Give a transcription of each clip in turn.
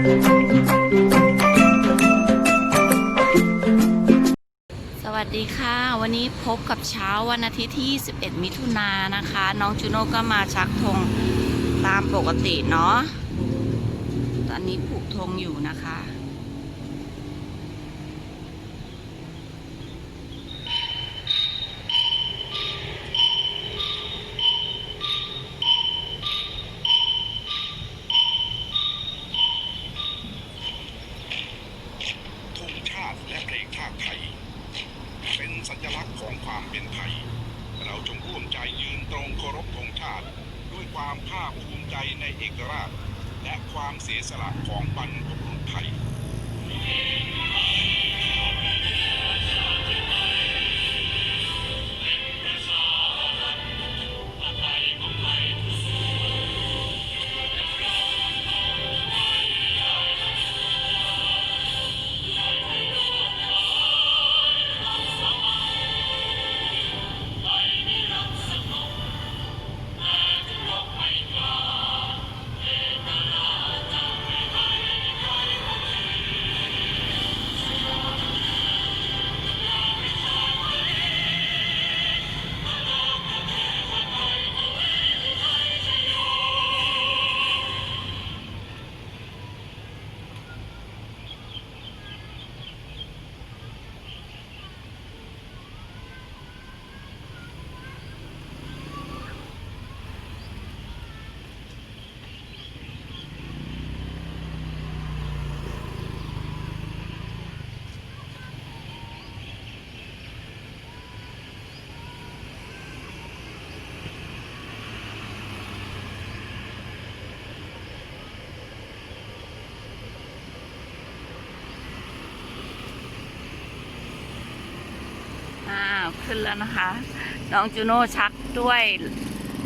สวัสดีค่ะ วันนี้พบกับเช้าวันอาทิตย์ที่ 11 มิถุนายนนะคะ น้องจูโน่ก็มาชักธงตามปกติเนาะตอนนี้ผูกธงอยู่นะคะ ความเป็นไทย เราจงร่วมใจยืนตรงเคารพธงชาติ ด้วยความภาคภูมิใจในเอกราช และความเสียสละของบรรพบุรุษไทย อ้าวขึ้นแล้วนะคะ น้องจูโน่ชักด้วย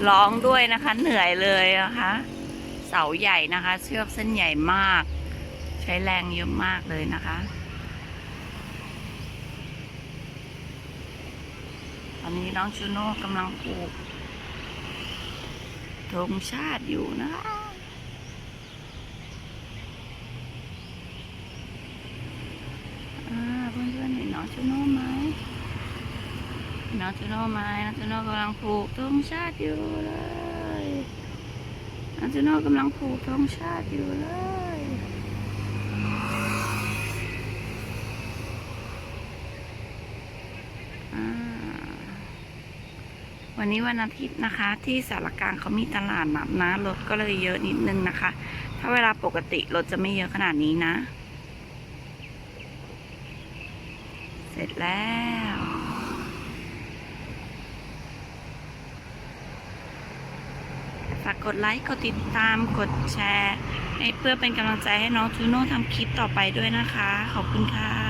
ร้องด้วยนะคะ เหนื่อยเลยนะคะ เสาใหญ่นะคะ เชือกเส้นใหญ่มาก ใช้แรงเยอะมากเลยนะคะตอนนี้น้องจูโน่กำลังปลูกธงชาติอยู่นะคะอ่าเพื่อนๆเห็นน้องจูโน่ไหม น้องจูโน่ไหมน้องจูโน่กำลังผูกธงชาติอยู่เลยน้องจูโน่กำลังผูกธงชาติอยู่เลยอ่าวันนี้วันอาทิตย์นะคะ ที่สารกลางเขามีตลาดนัดนะรถก็เลยเยอะนิดนึงนะคะ ถ้าเวลาปกติรถจะไม่เยอะขนาดนี้นะ เสร็จแล้ว ฝากกดไลค์ กดติดตาม กดแชร์ ให้เพื่อเป็นกำลังใจให้น้องจูโน่ทำคลิปต่อไปด้วยนะคะ ขอบคุณค่ะ